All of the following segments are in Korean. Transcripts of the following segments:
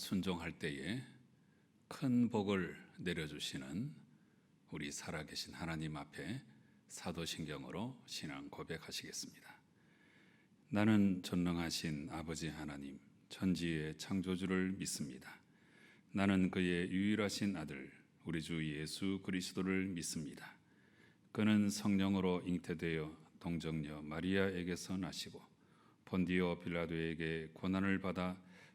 순종할 때에 큰 복을 내려주시는 우리 살아계신 하나님 앞에 사도신경으로 신앙 고백하시겠습니다. 나는 전능하신 아버지 하나님, 천지의 창조주를 믿습니다. 나는 그의 유일하신 아들, 우리 주 예수 그리스도를 믿습니다. 그는 성령으로 잉태되어 동정녀 마리아에게서 나시고 본디오 빌라도에게 고난을 받아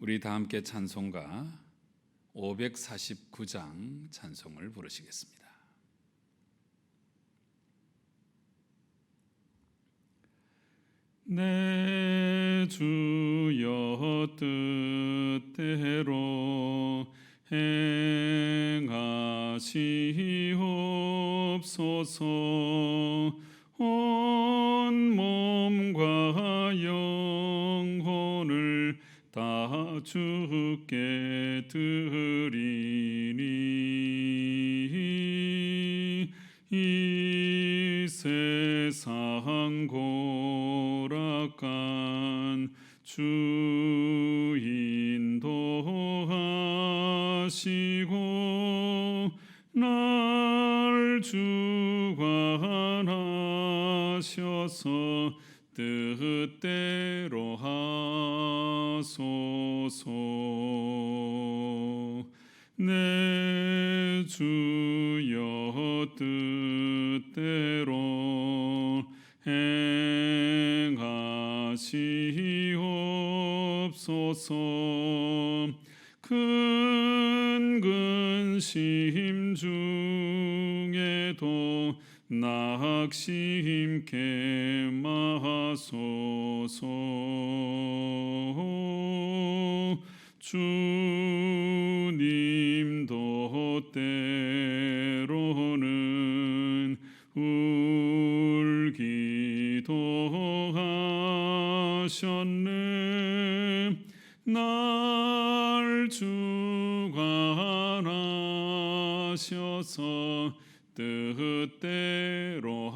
우리 다 함께 찬송가 549장 찬송을 부르시겠습니다. 내 주여 뜻대로 행하시옵소서 온 몸과 영혼을 다 주께 드리니 이 세상 고락간 주 인도 하시고 날 주관하셔서 뜻대로 행하시옵소서. 큰 근심 중에도 낙심케 마소서. 주님 도 때로는 울기도 하셨네 날 주관하셔서 뜻대로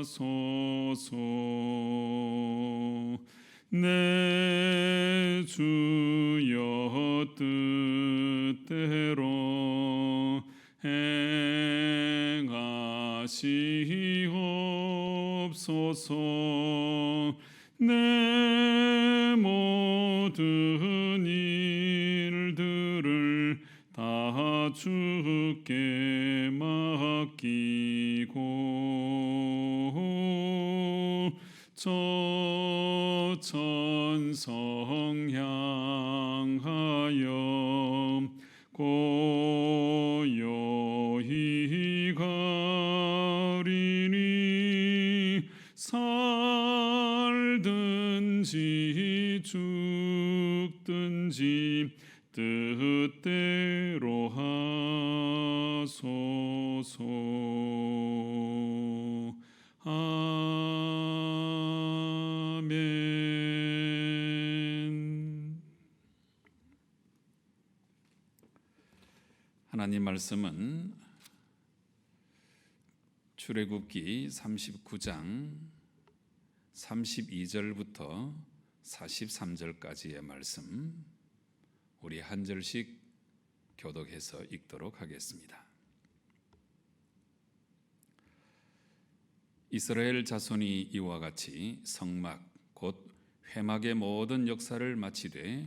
하소서. 내 주여 뜻대로 행하시옵소서. 내 모든 일들을 다 주께 맡기고 저 천성 향하여 고 하나님 말씀은 출애굽기 39장 32절부터 43절까지의 말씀 우리 한 절씩 교독해서 읽도록 하겠습니다. 이스라엘 자손이 이와 같이 성막 곧 회막의 모든 역사를 마치되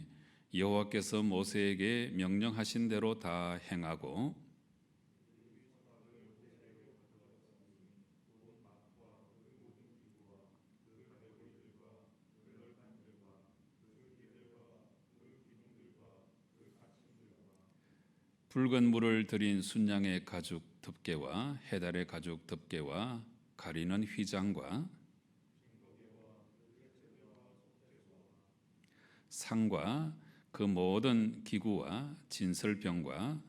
여호와께서 모세에게 명령하신 대로 다 행하고 붉은 물을 들인 순양의 가죽 덮개와 해달의 가죽 덮개와 가리는 휘장과 상과 그 모든 기구와 진설병과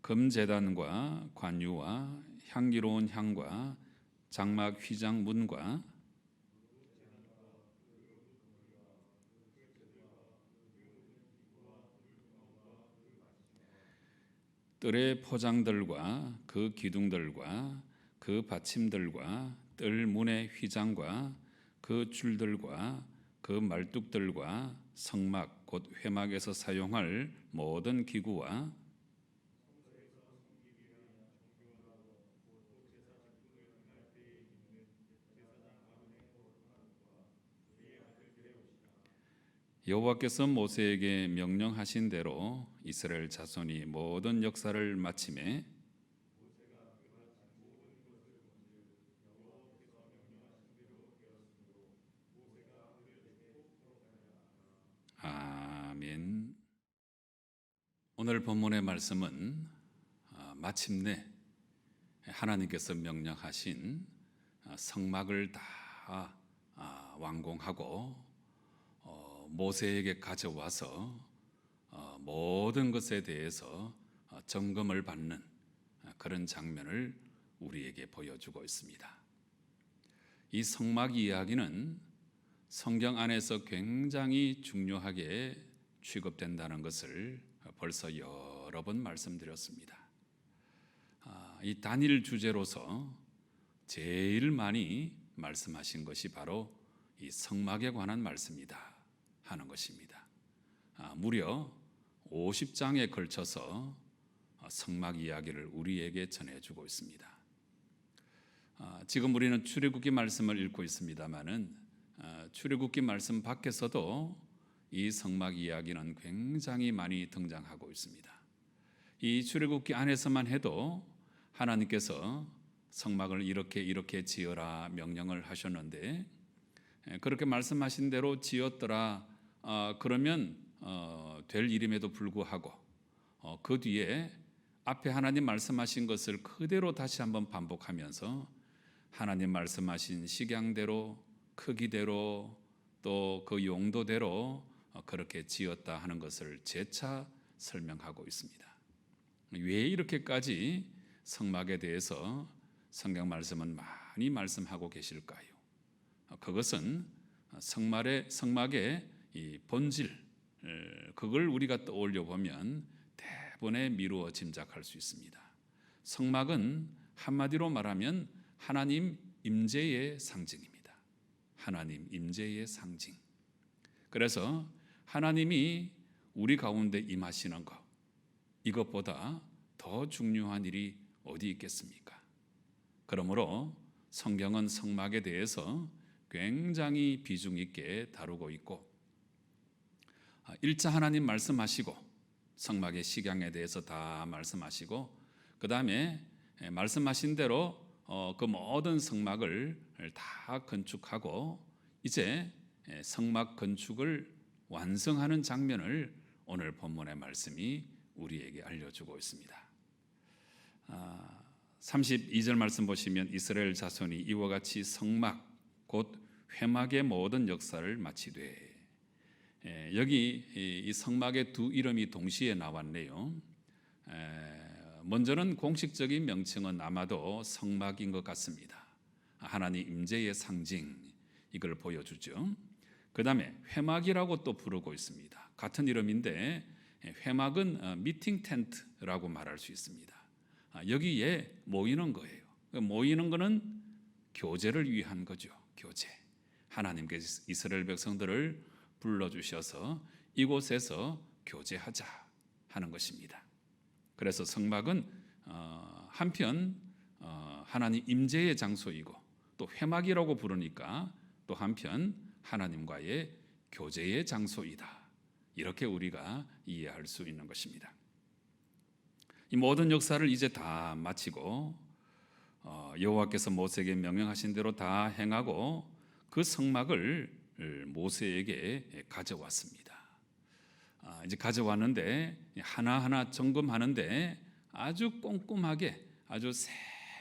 금제단과 관유와 향기로운 향과 장막 휘장 문과 뜰의 포장들과 그 기둥들과 그 받침들과 뜰 문의 휘장과 그 줄들과 그 말뚝들과 성막 곧 회막에서 사용할 모든 기구와 여호와께서 모세에게 명령하신 대로 이스라엘 자손이 모든 역사를 마침에 아멘. 오늘 본문의 말씀은 아, 마침내 하나님께서 명령하신 아, 성막을 다 아, 완공하고 어, 모세에게 가져와서 어, 모든 것에 대해서 어, 점검을 받는 아, 그런 장면을 우리에게 보여주고 있습니다. 이 성막 이야기는 성경 안에서 굉장히 중요하게 취급된다는 것을 벌써 여러 번 말씀드렸습니다. 아, 이 단일 주제로서 제일 많이 말씀하신 것이 바로 이 성막에 관한 말씀이다 하는 것입니다. 아, 무려 50장에 걸쳐서 성막 이야기를 우리에게 전해주고 있습니다. 아, 지금 우리는 출애굽기 말씀을 읽고 있습니다만은 아, 출애굽기 말씀 밖에서도 이 성막 이야기는 굉장히 많이 등장하고 있습니다. 이 출애굽기 안에서만 해도 하나님께서 성막을 이렇게 이렇게 지어라 명령을 하셨는데 에, 그렇게 말씀하신 대로 지었더라 어, 그러면 어, 될 일임에도 불구하고 어, 그 뒤에 앞에 하나님 말씀하신 것을 그대로 다시 한번 반복하면서 하나님 말씀하신 식양대로 크기대로 또 그 용도대로 어, 그렇게 지었다 하는 것을 재차 설명하고 있습니다. 왜 이렇게까지 성막에 대해서 성경 말씀은 많이 말씀하고 계실까요? 어, 그것은 성막의 성막의 이 본질 에, 그걸 우리가 떠올려 보면 대본에 미루어 짐작할 수 있습니다. 성막은 한마디로 말하면 하나님 임재의 상징입니다. 하나님 임재의 상징. 그래서 하나님이 우리 가운데 임하시는 것 이것보다 더 중요한 일이 어디 있겠습니까? 그러므로 성경은 성막에 대해서 굉장히 비중 있게 다루고 있고 아, 일자 하나님 말씀하시고 성막의 식양에 대해서 다 말씀하시고 그 다음에 말씀하신 대로 어, 그 모든 성막을 다 건축하고 이제 성막 건축을 완성하는 장면을 오늘 본문의 말씀이 우리에게 알려주고 있습니다. 아, 32절 말씀 보시면 이스라엘 자손이 이와 같이 성막 곧 회막의 모든 역사를 마치되 에, 여기 이, 이 성막의 두 이름이 동시에 나왔네요. 에, 먼저는 공식적인 명칭은 아마도 성막인 것 같습니다. 하나님 임재의 상징 이걸 보여주죠. 그 다음에 회막이라고 또 부르고 있습니다. 같은 이름인데 회막은 어, 미팅 텐트라고 말할 수 있습니다. 아, 여기에 모이는 거예요. 그 모이는 것은 교제를 위한 거죠. 교제. 하나님께서 이스라엘 백성들을 불러주셔서 이곳에서 교제하자 하는 것입니다. 그래서 성막은 어, 한편 어, 하나님 임재의 장소이고 또 회막이라고 부르니까 또 한편 하나님과의 교제의 장소이다. 이렇게 우리가 이해할 수 있는 것입니다. 이 모든 역사를 이제 다 마치고 어, 여호와께서 모세에게 명령하신 대로 다 행하고 그 성막을 모세에게 가져왔습니다. 아, 이제 가져왔는데 하나하나 점검하는데 아주 꼼꼼하게 아주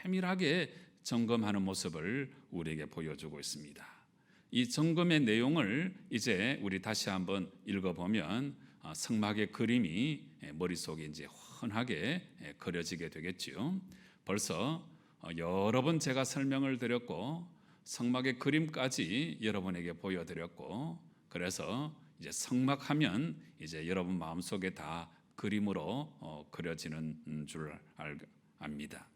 세밀하게 점검하는 모습을 우리에게 보여주고 있습니다. 이 점검의 내용을 이제 우리 다시 한번 읽어보면 아, 성막의 그림이 머릿속에 이제 훤하게 그려지게 되겠지요. 벌써 어, 여러 번 제가 설명을 드렸고 성막의 그림까지 여러분에게 보여드렸고 그래서 이제 성막하면 이제 여러분 마음속에 다 그림으로 어, 그려지는 줄 알, 압니다.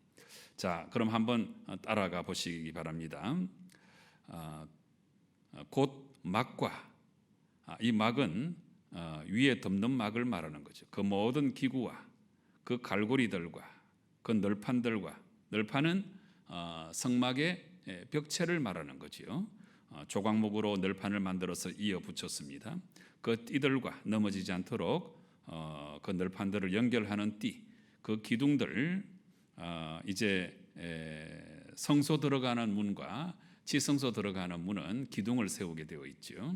자, 그럼 한번 따라가 보시기 바랍니다. 아, 곧 막과 아, 이 막은 어, 위에 덮는 막을 말하는 거죠. 그 모든 기구와 그 갈고리들과 그 널판들과 널판은 어, 성막의 예, 벽체를 말하는 거지요. 어, 조각목으로 널판을 만들어서 이어 붙였습니다. 그 띠들과 넘어지지 않도록 어, 그 널판들을 연결하는 띠, 그 기둥들 어, 이제 에, 성소 들어가는 문과 지성소 들어가는 문은 기둥을 세우게 되어 있죠.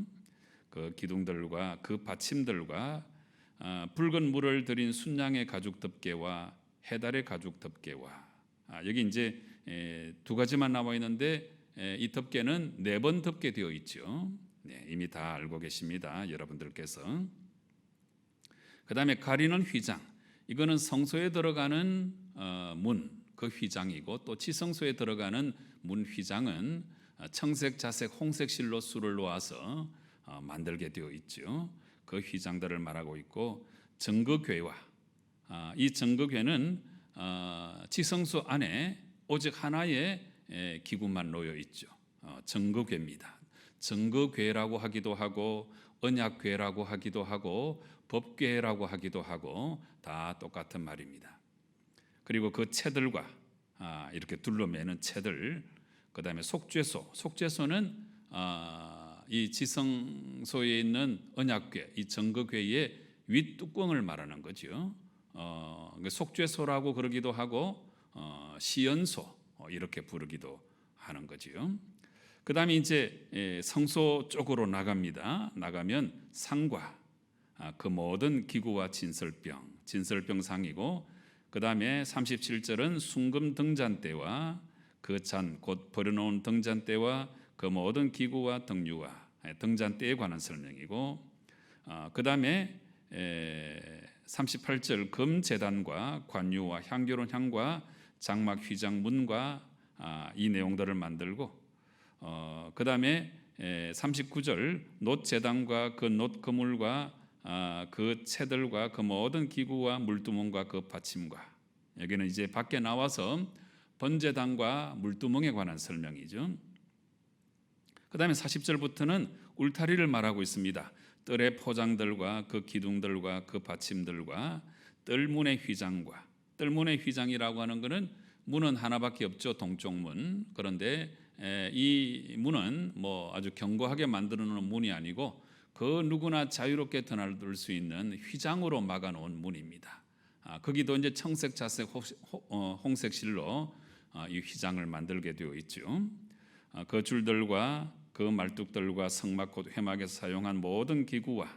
그 기둥들과 그 받침들과 아, 붉은 물을 들인 순양의 가죽 덮개와 해달의 가죽 덮개와 아, 여기 이제 에, 두 가지만 나와 있는데 에, 이 덮개는 네 번 덮개 되어 있죠. 네, 이미 다 알고 계십니다, 여러분들께서. 그 다음에 가리는 휘장. 이거는 성소에 들어가는 어, 문, 그 휘장이고 또 지성소에 들어가는 문 휘장은 어, 청색, 자색, 홍색 실로 수를 놓아서 어, 만들게 되어 있죠. 그 휘장들을 말하고 있고 정거궤와 아, 이 정거궤는 어, 지성소 안에 오직 하나의 에, 기구만 놓여 있죠. 어, 정거궤입니다. 정거궤라고 하기도 하고 언약궤라고 하기도 하고 법궤라고 하기도 하고 다 똑같은 말입니다. 그리고 그 채들과 아, 이렇게 둘러매는 채들, 그 다음에 속죄소. 속죄소는 아, 이 지성소에 있는 언약궤, 이 정거궤의 윗 뚜껑을 말하는 거죠. 어, 그 속죄소라고 그러기도 하고 어, 시연소 어, 이렇게 부르기도 하는 거지요. 그 다음에 이제 예, 성소 쪽으로 나갑니다. 나가면 상과 아, 그 모든 기구와 진설병, 진설병상이고 그 다음에 37절은 순금 등잔대와 그 잔 곧 버려놓은 등잔대와 그 모든 기구와 등유와 예, 등잔대에 관한 설명이고 그 다음에 38절 금 재단과 관유와 향기로운 향과 장막 휘장 문과 아, 이 내용들을 만들고 어, 그 다음에 39절 놋 재단과 그놋 그물과 아, 그 채들과 그 모든 기구와 물두멍과 그 받침과 여기는 이제 밖에 나와서 번제단과 물두멍에 관한 설명이죠. 그 다음에 40절부터는 울타리를 말하고 있습니다. 뜰의 포장들과 그 기둥들과 그 받침들과 뜰문의 휘장과 뜰문의 휘장이라고 하는 것은 문은 하나밖에 없죠 동쪽 문 그런데 이 문은 뭐 아주 견고하게 만들어 놓은 문이 아니고 그 누구나 자유롭게 드나들 수 있는 휘장으로 막아 놓은 문입니다. 아, 거기도 이제 청색, 자색, 어, 홍색 실로 아, 이 휘장을 만들게 되어 있죠. 아, 그 줄들과 그 말뚝들과 성막 곧 회막에서 사용한 모든 기구와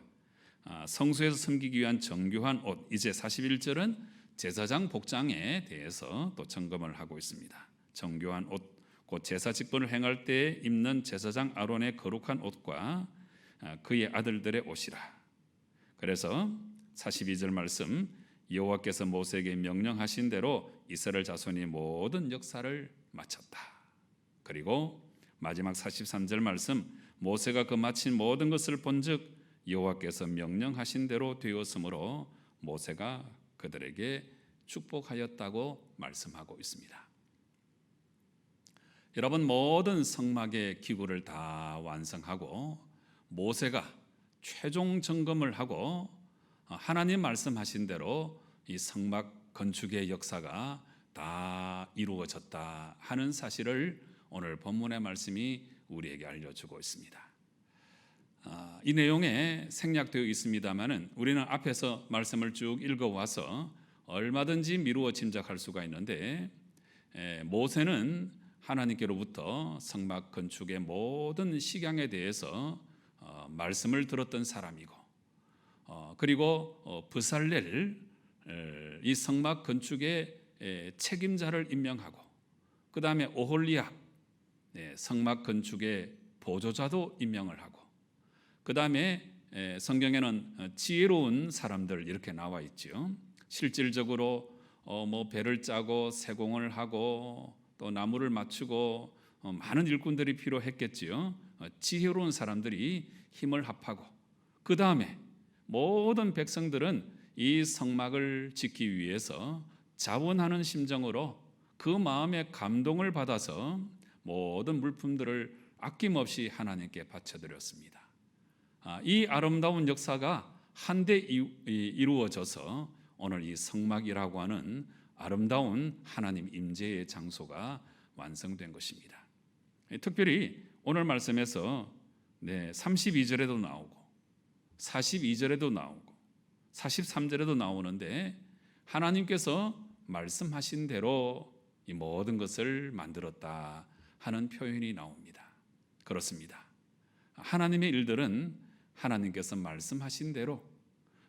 성소에서 섬기기 위한 정교한 옷 이제 41절은 제사장 복장에 대해서 또 점검을 하고 있습니다. 정교한 옷, 곧 제사 직분을 행할 때 입는 제사장 아론의 거룩한 옷과 그의 아들들의 옷이라. 그래서 42절 말씀 여호와께서 모세에게 명령하신 대로 이스라엘 자손이 모든 역사를 마쳤다. 그리고 마지막 43절 말씀 모세가 그 마친 모든 것을 본즉 여호와께서 명령하신 대로 되었으므로 모세가 그들에게 축복하였다고 말씀하고 있습니다. 여러분 모든 성막의 기구를 다 완성하고 모세가 최종 점검을 하고 하나님 말씀하신 대로 이 성막 건축의 역사가 다 이루어졌다 하는 사실을 오늘 본문의 말씀이 우리에게 알려주고 있습니다. 아, 이 내용에 생략되어 있습니다만은 우리는 앞에서 말씀을 쭉 읽어와서 얼마든지 미루어 짐작할 수가 있는데 모세는 하나님께로부터 성막 건축의 모든 식양에 대해서 어, 말씀을 들었던 사람이고 어, 그리고 어, 부살렐 에, 이 성막 건축의 에, 책임자를 임명하고 그 다음에 오홀리압 네, 성막 건축의 보조자도 임명을 하고 그 다음에 성경에는 어, 지혜로운 사람들 이렇게 나와 있지요. 실질적으로 어, 뭐 배를 짜고 세공을 하고 또 나무를 맞추고 어, 많은 일꾼들이 필요했겠지요. 어, 지혜로운 사람들이 힘을 합하고 그 다음에 모든 백성들은 이 성막을 짓기 위해서 자원하는 심정으로 그 마음에 감동을 받아서 모든 물품들을 아낌없이 하나님께 바쳐드렸습니다. 아, 이 아름다운 역사가 한데 이루어져서 오늘 이 성막이라고 하는 아름다운 하나님 임재의 장소가 완성된 것입니다. 특별히 오늘 말씀에서 네, 32절에도 나오고 42절에도 나오고 43절에도 나오는데 하나님께서 말씀하신 대로 이 모든 것을 만들었다 하는 표현이 나옵니다. 그렇습니다. 하나님의 일들은 하나님께서 말씀하신 대로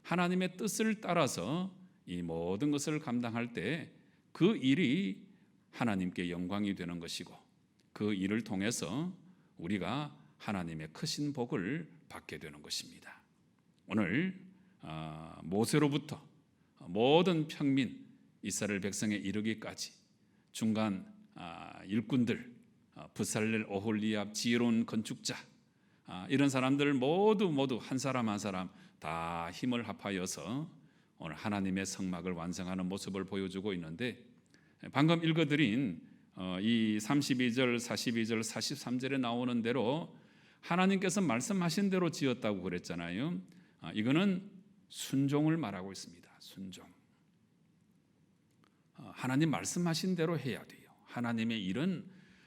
하나님의 뜻을 따라서 이 모든 것을 감당할 때 그 일이 하나님께 영광이 되는 것이고 그 일을 통해서 우리가 하나님의 크신 복을 받게 되는 것입니다. 오늘 아, 모세로부터 모든 평민 이스라엘 백성에 이르기까지 중간 아, 일꾼들 아, 부살렐 오홀리압 지혜로운 건축자 이런 사람들 모두 모두 한 사람 한 사람 다 힘을 합하여서 오늘 하나님의 성막을 완성하는 모습을 보여주고 있는데 방금 읽어드린 어, 이 32절, 42절, 43절에 나오는 대로 하나님께서 말씀하신 대로 지었다고 그랬잖아요. 아, 이거는 순종을 말하고 있습니다. 순종. 어, 하나님 말씀하신 대로 해야 돼요. 하나님의 일은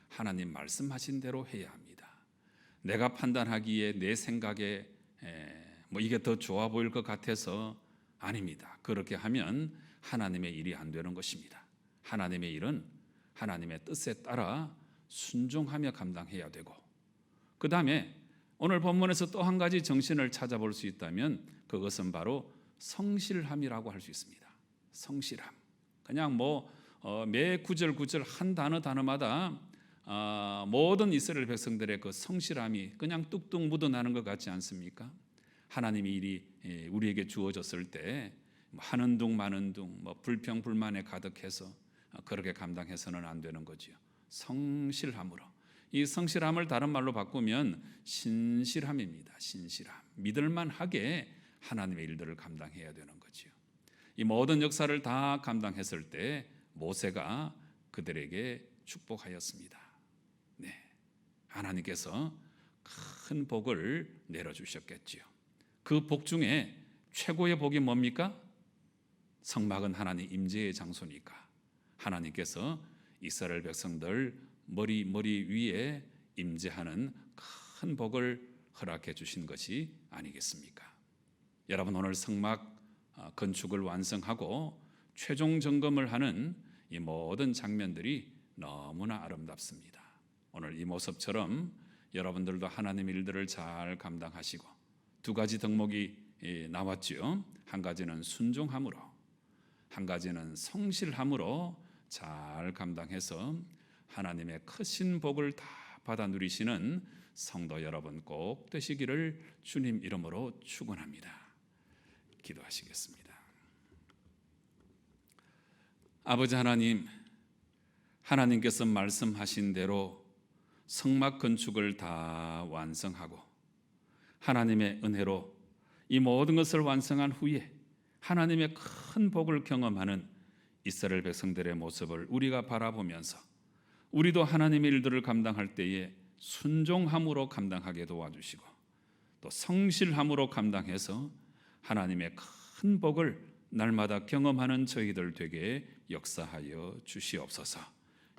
하나님 말씀하신 대로 해야 합니다. 내가 판단하기에 내 생각에 뭐 이게 더 좋아 보일 것 같아서 아닙니다. 그렇게 하면 하나님의 일이 안 되는 것입니다. 하나님의 일은 하나님의 뜻에 따라 순종하며 감당해야 되고 그 다음에 오늘 본문에서 또 한 가지 정신을 찾아볼 수 있다면 그것은 바로 성실함이라고 할 수 있습니다. 성실함. 그냥 뭐매 어, 구절 구절 한 단어 단어마다 어, 모든 이스라엘 백성들의 그 성실함이 그냥 뚝뚝 묻어나는 것 같지 않습니까? 하나님의 일이 예, 우리에게 주어졌을 때뭐 하는 둥 마는 둥뭐 불평 불만에 가득해서 그렇게 감당해서는 안 되는 거지요. 성실함으로 이 성실함을 다른 말로 바꾸면 신실함입니다. 신실함. 믿을만하게 하나님의 일들을 감당해야 되는 거지요. 이 모든 역사를 다 감당했을 때 모세가 그들에게 축복하였습니다. 네. 하나님께서 큰 복을 내려 주셨겠지요. 그 복 중에 최고의 복이 뭡니까? 성막은 하나님 임재의 장소니까 하나님께서 이스라엘 백성들 머리 머리 위에 임재하는 큰 복을 허락해 주신 것이 아니겠습니까? 여러분 오늘 성막 어, 건축을 완성하고 최종 점검을 하는 이 모든 장면들이 너무나 아름답습니다. 오늘 이 모습처럼 여러분들도 하나님 일들을 잘 감당하시고 두 가지 덕목이 예, 나왔지요. 한 가지는 순종함으로, 한 가지는 성실함으로 잘 감당해서 하나님의 크신 복을 다 받아 누리시는 성도 여러분 꼭 되시기를 주님 이름으로 축원합니다. 기도하시겠습니다. 아버지 하나님, 하나님께서 말씀하신 대로 성막 건축을 다 완성하고 하나님의 은혜로 이 모든 것을 완성한 후에 하나님의 큰 복을 경험하는 이스라엘 백성들의 모습을 우리가 바라보면서 우리도 하나님의 일들을 감당할 때에 순종함으로 감당하게 도와주시고 또 성실함으로 감당해서 하나님의 큰 복을 날마다 경험하는 저희들 되게 역사하여 주시옵소서.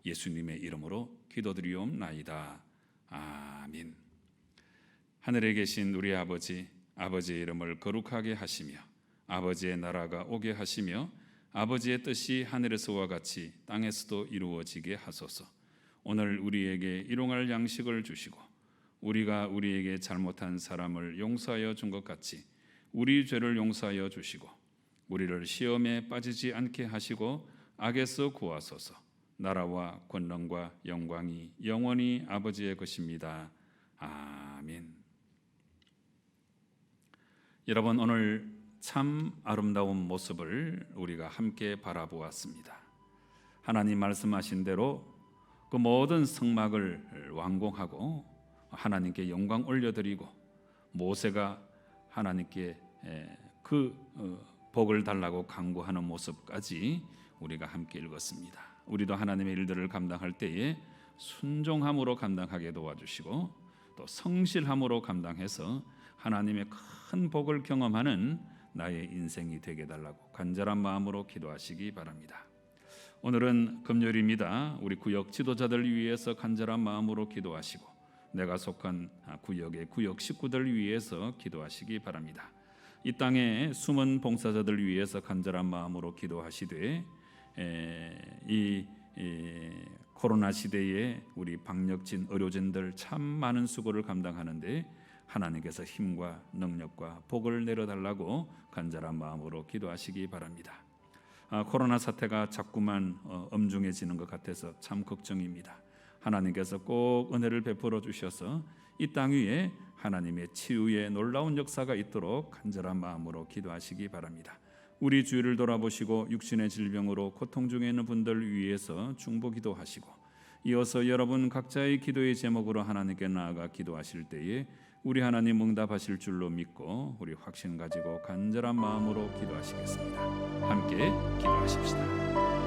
예수님의 이름으로 기도드리옵나이다. 아멘. 하늘에 계신 우리 아버지 아버지의 이름을 거룩하게 하시며 아버지의 나라가 오게 하시며 아버지의 뜻이 하늘에서와 같이 땅에서도 이루어지게 하소서. 오늘 우리에게 일용할 양식을 주시고 우리가 우리에게 잘못한 사람을 용서하여 준 것 같이 우리 죄를 용서하여 주시고 우리를 시험에 빠지지 않게 하시고 악에서 구하소서. 나라와 권능과 영광이 영원히 아버지의 것입니다. 아멘. 여러분 오늘 참 아름다운 모습을 우리가 함께 바라보았습니다. 하나님 말씀하신 대로 그 모든 성막을 완공하고 하나님께 영광 올려드리고 모세가 하나님께 에, 그 어, 복을 달라고 강구하는 모습까지 우리가 함께 읽었습니다. 우리도 하나님의 일들을 감당할 때에 순종함으로 감당하게 도와주시고 또 성실함으로 감당해서 하나님의 큰 복을 경험하는 나의 인생이 되게 달라고 간절한 마음으로 기도하시기 바랍니다. 오늘은 금요일입니다. 우리 구역 지도자들 위해서 간절한 마음으로 기도하시고 내가 속한 구역의 구역 식구들 위해서 기도하시기 바랍니다. 이 땅에 숨은 봉사자들 위해서 간절한 마음으로 기도하시되 에, 이, 이 코로나 시대에 우리 방역진 의료진들 참 많은 수고를 감당하는데 하나님께서 힘과 능력과 복을 내려달라고 간절한 마음으로 기도하시기 바랍니다. 아, 코로나 사태가 자꾸만 어, 엄중해지는 것 같아서 참 걱정입니다. 하나님께서 꼭 은혜를 베풀어 주셔서 이 땅 위에 하나님의 치유의 놀라운 역사가 있도록 간절한 마음으로 기도하시기 바랍니다. 우리 주위를 돌아보시고 육신의 질병으로 고통 중에 있는 분들 위해서 중보 기도하시고 이어서 여러분 각자의 기도의 제목으로 하나님께 나아가 기도하실 때에 우리 하나님 응답하실 줄로 믿고 우리 확신 가지고 간절한 마음으로 기도하시겠습니다. 함께 기도하십시다.